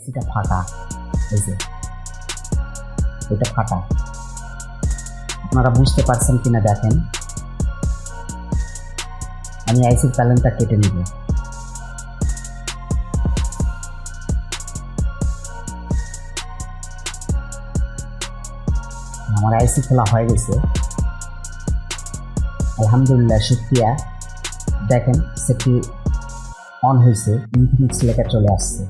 এসিটা ফাটা এই যে, এটা ফাটা আপনারা বুঝতে পারছেন কিনা দেখেন। আমি আইসির প্যালেনটা কেটে নিব। আমার আইসি খোলা হয়ে গেছে। আলহামদুলিল্লাহ শুক্রিয়া দেখেন, সেটি অন হয়েছে। ইনফিনিক্স লেখা চলে আসছে।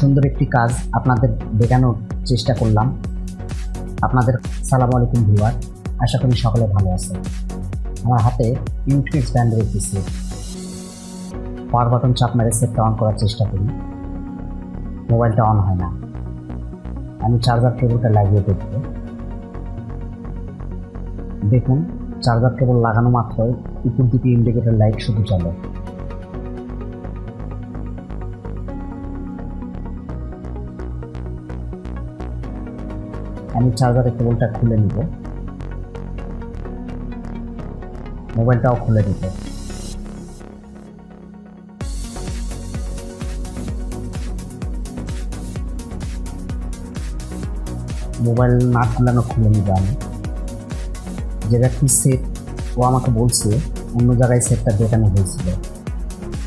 সুন্দর একটি কাজ আপনাদের দেখানোর চেষ্টা করলাম। আপনাদের সালাম আলাইকুম ভিউয়ার, আশা করি সকলে ভালো আছে আমার হাতে ইউটিউব একটি সেট পাওয়ার বাটন চাপ মেরে সেটটা অন করার চেষ্টা করি। মোবাইলটা অন হয় না। আমি চার্জার কেবলটা লাগিয়ে দেখব। দেখুন চার্জার কেবল লাগানো মাত্রই উপর দিকে ইন্ডিকেটর লাইট শুধু চলে। আমি চার্জারের কেবলটা খুলে নিব। মোবাইলটাও খুলে নিব মোবাইল না খুলানো খুলে নিব আমি। যে ব্যক্তি সেট ও আমাকে বলছে, অন্য জায়গায় সেটটা দেখানো হয়েছিল।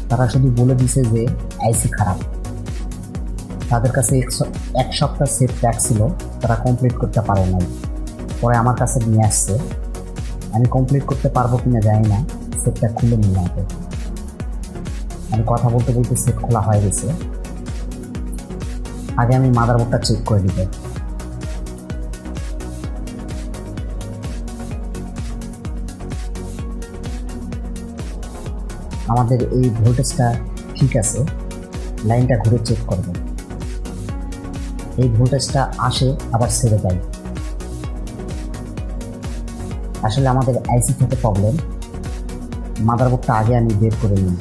তারা শুধু বলে দিছে যে, আইসি খারাপ। তাদের কাছে এক সপ্তাহ সেট প্যাক ছিল, তারা কমপ্লিট করতে পারে নাই। পরে আমার কাছে নিয়ে আসছে। আমি কমপ্লিট করতে পারব কিনা জানি না সেটটা খুলে নিলাম আমি কথা বলতে বলতে সেট খোলা হয়ে গেছে। আগে আমি মাদারবোর্ডটা চেক করে দিব আমাদের এই ভোল্টেজটা ঠিক আছে। লাইনটা ঘুরে চেক করবেন এই ভোল্টেজটা আসে, আবার ছেড়ে যায় আসলে আমাদের আইসি থেকে প্রবলেম মাদারবোর্ডটা আগে আমি বের করে নিই।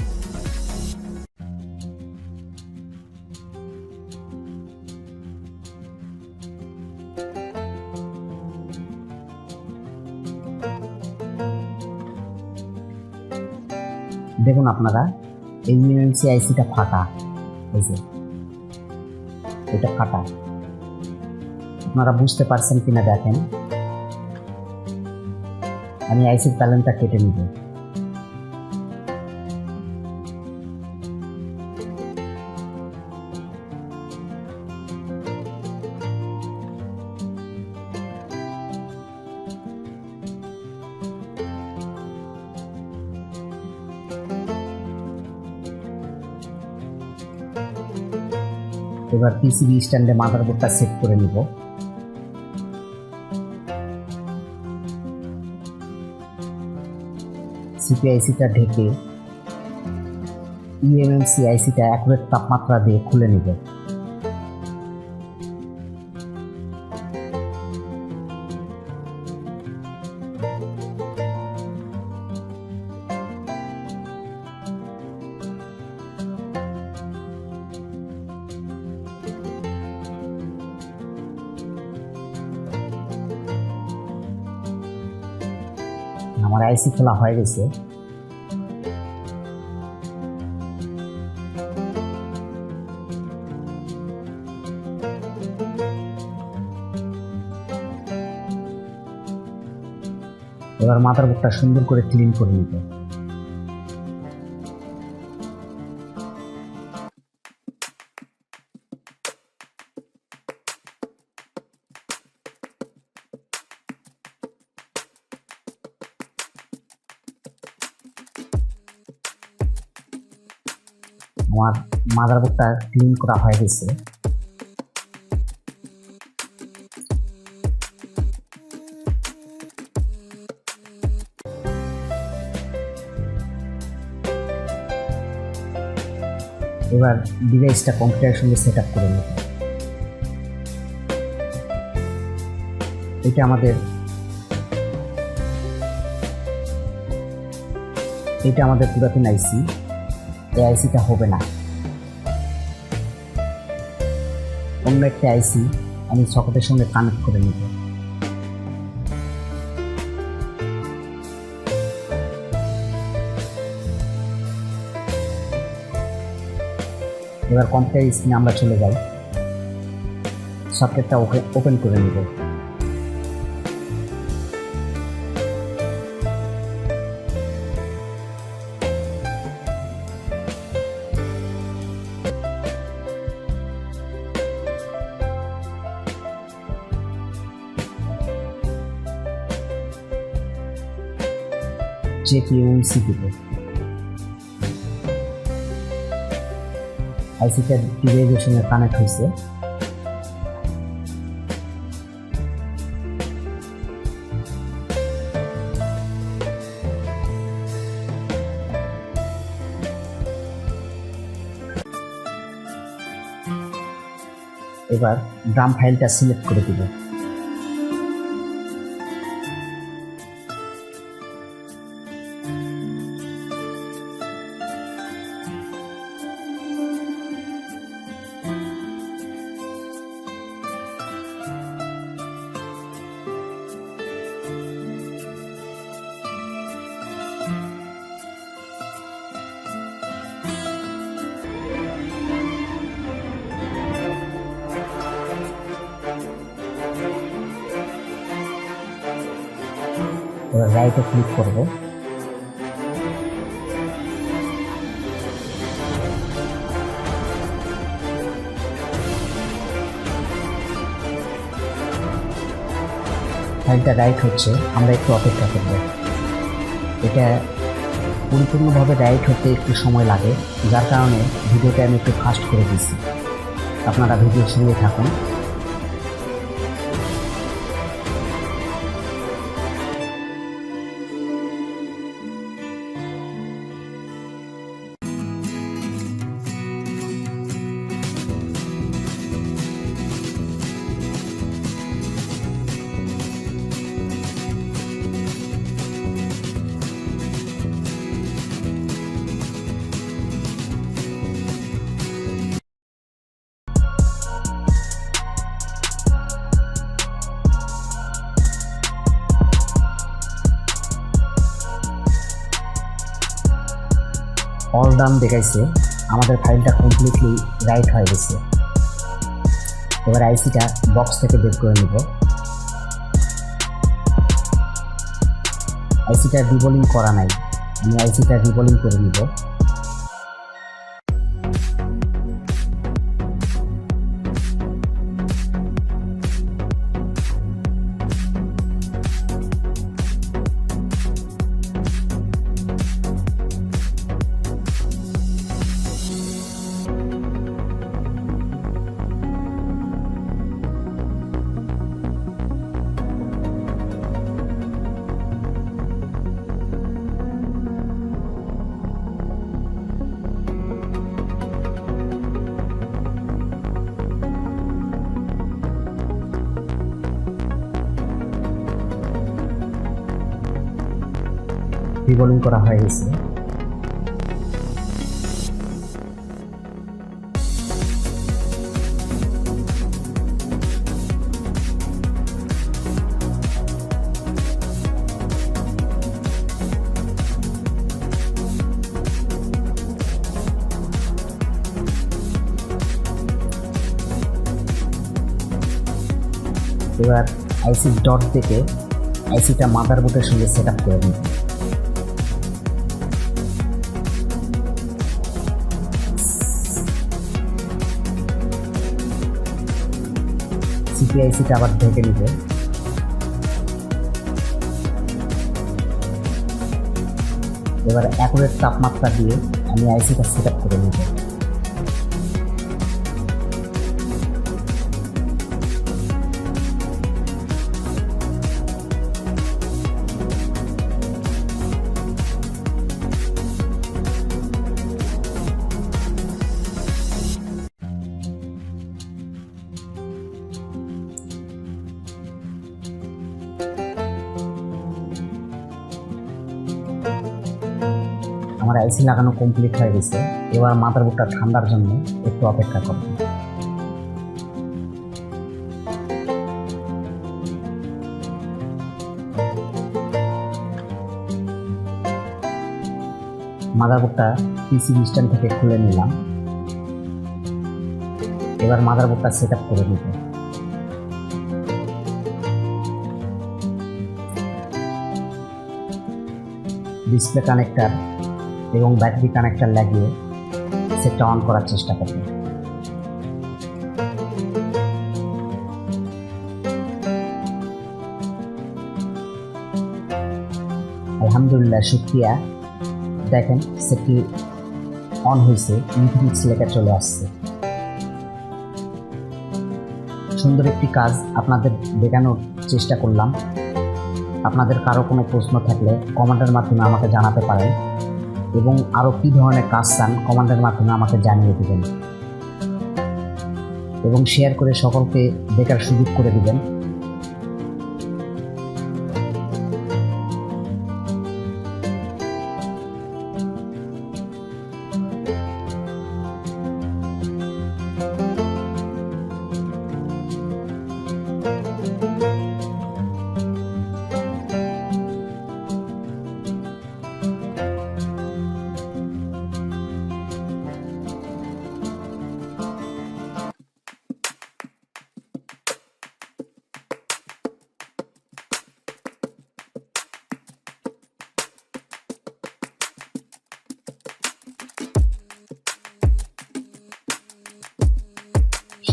দেখুন আপনারা, এই ইউএমসি আইসিটা ফাটা এই যে, এটা ফাটা আপনারা বুঝতে পারছেন কিনা দেখেন। আমি আইসির প্যালেনটা কেটে নিব। এবার পিসিবি স্ট্যান্ডে মাদারবোর্ডটা সেট করে নিব। সিপিআইসিটা ঢেকে ইএমএমসিআইসিটা ইএমএমসি আইসিটা অ্যাকুরেট তাপমাত্রা দিয়ে খুলে নিব। আমার আইসি খোলা হয়ে গেছে। এবার মাথার বুকটা সুন্দর করে ক্লিন করে নিতে। আমার মাদারবোর্ডটা ক্লিন করা হয়ে গেছে। এবার ডিভাইসটা কম্পিউটারের সঙ্গে সেট আপ করে নিতে এটা আমাদের এটা আমাদের পুরাতন আইসি এই আইসিটা হবে না। অন্য একটা আইসি আমি সকেটের সঙ্গে কানেক্ট করে নিব। এবার কম্পিউটার স্ক্রিনে আমরা চলে যাই। সফটওয়্যারটা ওপেন করে নিব। চেক ইউসি আইসিটা ডিভাইসের সঙ্গে কানেক্ট হয়েছে এবার ড্রাম ফাইলটা সিলেক্ট করে দিব। এবার রাইটে ক্লিক করব। ফাইলটা রাইট হচ্ছে, আমরা একটু অপেক্ষা করব। এটা পরিপূর্ণভাবে রাইট হতে একটু সময় লাগে, যার কারণে ভিডিওটা আমি একটু ফাস্ট করে দিচ্ছি আপনারা ভিডিওর সঙ্গে থাকুন। ডান দেখাইছে, আমাদের ফাইলটা কমপ্লিটলি রাইট হয়ে গেছে। এবার আইসিটা বক্স থেকে বের করে নেব। আইসিটা রিবোলিং করা নাই। আমি আইসিটা রিবোলিং করে নিব। রিবোলিং করা হয়ে এবার আইসি ডট থেকে আইসিটা মাদারবোর্ডের সঙ্গে সেট আপ করে নিব সিপিআইসিটা আবার ঢেকে নিতে। এবার অ্যাকুরেট তাপমাত্রা দিয়ে আমি আইসিটা সেট আপ করে নিব আইসি লাগানো কমপ্লিট হয়ে গেছে। এবার মাদারবোর্ডটা ঠান্ডার জন্য একটু অপেক্ষা করব মাদারবোর্ডটা পিসি স্ট্যান্ড থেকে খুলে নিলাম। এবার মাদারবোর্ডটা সেট আপ করে দিতে ডিসপ্লে কানেক্টর এবং ব্যাটারি কানেক্টর লাগিয়ে সেটটা অন করার চেষ্টা করবে। আলহামদুলিল্লাহ শুক্রিয়া দেখেন, সেটটি অন হয়েছে ইনফিনিক্স লেখা চলে আসছে। সুন্দর একটি কাজ আপনাদের দেখানোর চেষ্টা করলাম। আপনাদের কারও কোনো প্রশ্ন থাকলে কমেন্টের মাধ্যমে আমাকে জানাতে পারেন। এবং আরও কী ধরনের কাজ চান কমান্ডের মাধ্যমে আমাকে জানিয়ে দেবেন। এবং শেয়ার করে সকলকে দেখার সুযোগ করে দিবেন।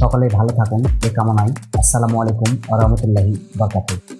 সকলে ভালো থাকুন এ কামনায়। আসসালামু আলাইকুম আ রহমতুল্লাহি বরকাতুহ।